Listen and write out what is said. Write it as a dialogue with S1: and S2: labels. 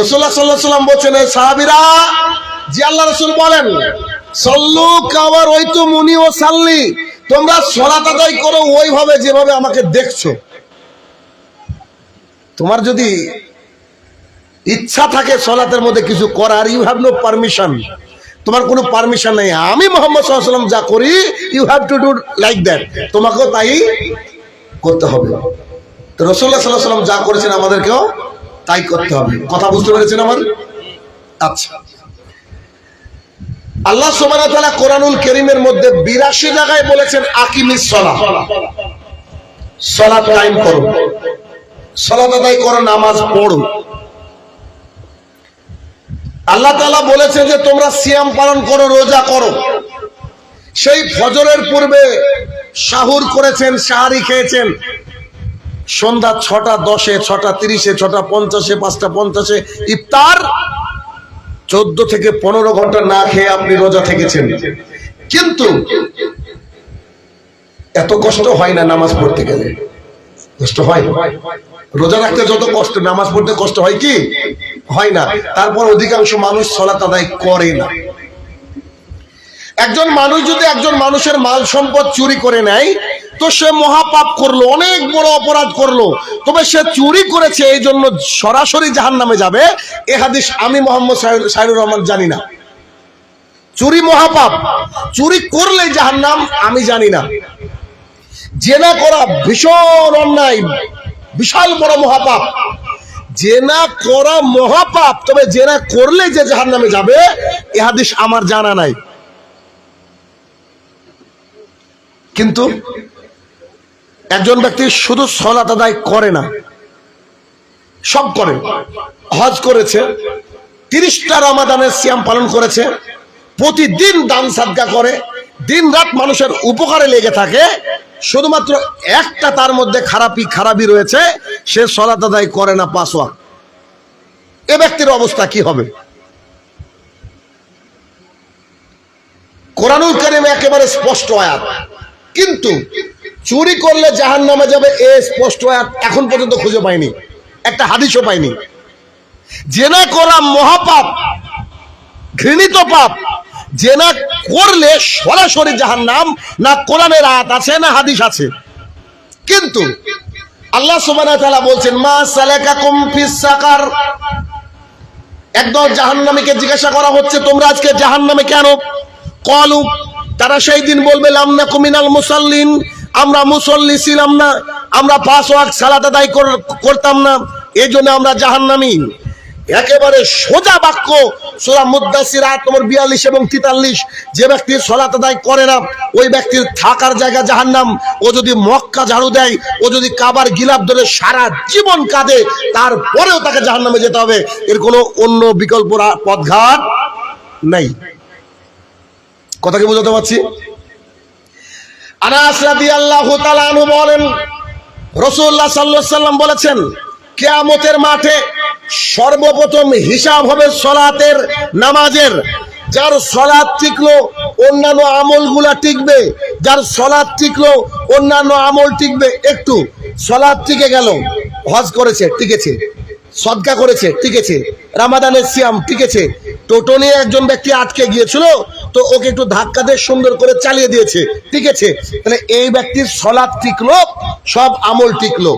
S1: রসুল্লাহ সাল্লাহ সাল্লাম বলছেন সাহাবিরা জি আল্লাহ রসুল বলেন, সল্লু কাবার ওই তো মুনি ও সাল্লি, তোমরা সলাত আদায় করো ওইভাবে যেভাবে আমাকে দেখছ। তোমার যদি ইচ্ছা থাকে সলাতের মধ্যে কিছু করার ইউ হ্যাভ নো পারমিশন তোমার কোনো পারমিশন নেই। আমি মোহাম্মদ সাল্লাম যা করি you have to do like that তোমাকেও তাই করতে হবে। রসুল্লাহ সাল্লাহ সাল্লাম যা করেছেন আমাদেরকেও তাই করতে হবে। কথা বুঝতে পেরেছেন আমার? আচ্ছা। আল্লাহ সোমানা কোরআনুল করিমের মধ্যে বিরাশি জায়গায় বলেছেন, আকিমিস সলা সলা টাইম করো। আদায় করো, নামাজ পড়ো। আল্লাহ তালা বলেছেন যে, তোমরা সিয়াম পালন করো, রোজা করো। সেই ফজরের পূর্বে শাহুর করেছেন সাহারি খেয়েছেন। সন্ধ্যা ছটা দশে, ছটা তিরিশে, ছটা পঞ্চাশে, পাঁচটা পঞ্চাশে, ইফতার, চোদ্দ থেকে পনেরো ঘণ্টা না খেয়ে আপনি রোজা থেকেছেন। কিন্তু এত কষ্ট হয় না নামাজ পড়তে গেলে? কষ্ট হয়? রোজা রাখতে যত কষ্ট, নামাজ পড়তে কষ্ট হয় কি? হয় না। তারপর অধিকাংশ মানুষ সলাত আদায় করে না। একজন মানুষ যদি একজন মানুষের মাল সম্পদ চুরি করে নেয় তো সে মহাপাপ করল, অনেক বড় অপরাধ করল। তবে সে চুরি করেছে, এই জন্য সরাসরি জাহান নামে যাবে। এ হাদিস আমি মোহাম্মদ সাইরুর রহমান জানি না। চুরি মহাপাপ, চুরি করলে জাহান নাম আমি জানি না। জেনা করা ভীষণ অন্যায়, বিশাল বড় মহাপাপ। জেনা করা মহাপাপ, তবে জেনা করলে যে জাহান নামে যাবে, এ হাদিস আমার জানা নাই। কিন্তু একজন ব্যক্তি শুধু সলাত আদায় করে না, সব করে। হজ করেছে, তিরিশটা রমাদানের সিয়াম পালন করেছে, প্রতিদিন দান সাদগা করে, দিন রাত মানুষের উপকারে লেগে থাকে, শুধুমাত্র একটা তার মধ্যে খারাপই খারাপই রয়েছে, সে সলাত আদায় করে না পাসওয়া এ ব্যক্তির অবস্থা কি হবে? কোরআনুল করিম একেবারে স্পষ্ট আয়াত। কিন্তু চুরি করলে জাহান নামে যাবে এ স্পষ্ট এখন পর্যন্ত খুঁজে পাইনি। একটা হাদিসও পাইনি। জেনা করা মহাপাপ, ঘৃণিত পাপ, জেনা করলে সরাসরি জাহান নাম না কোরআনের আয়াত আছে, না হাদিস আছে। কিন্তু আল্লাহ তাআলা বলছেন, মা সালাকাকুম ফিস সাকার। একদল জাহান্নামীকে জিজ্ঞাসা করা হচ্ছে, তোমরা আজকে জাহান্নামে কেন? কলু তারা সেই দিন বলবে লামনা কুমিনাল মুসাল্লিন। আমরা মুসল্লি ছিলাম না, আমরা পাঁচ ওয়াক্ত সালাত আদায় কর- করতাম না এই জন্য আমরা জাহান্নামী। একেবারে সোজা বাক্য সোজা মুদাসির আট নম্বর বিয়াল্লিশ এবং তেতাল্লিশ, যে ব্যক্তি সলাত আদায় করে না, ওই ব্যক্তির থাকার জায়গা জাহান্নাম। ও যদি মক্কা ঝাড়ু দেয়, ও যদি কাবার গিলাপ ধরে সারা জীবন কাঁদে, তারপরেও তাকে জাহান্নামে যেতে হবে। এর কোনো অন্য বিকল্প পথঘাট নাই। কথা কি বুঝাতে পারছি? আনাস রাদিয়াল্লাহু তাআলা আনহু বলেন সাল্লাল্লাহু সাল্লাম বলেছেন, কিয়ামতের মাঠে সর্বপ্রথম হিসাব হবে সলাতের নামাজের। যার সলাৎ টিকলো, অন্যান্য আমলগুলা টিকবে। যার সলাৎ টিকলো, অন্যান্য আমল টিকবে। একটু সলাদ টিকে গেল, হজ করেছে, টিকেছে। সদকা করেছে, টিকেছে। রামাদানের সিয়াম টিকেছে। টোটো নিয়ে একজন ব্যক্তি আটকে গিয়েছিল তো ওকে একটু ধাক্কা দিয়ে সুন্দর করে চালিয়ে দিয়েছে। ঠিক আছে? তাহলে এই ব্যক্তির সলাদ টিকলো সব আমল টিকলো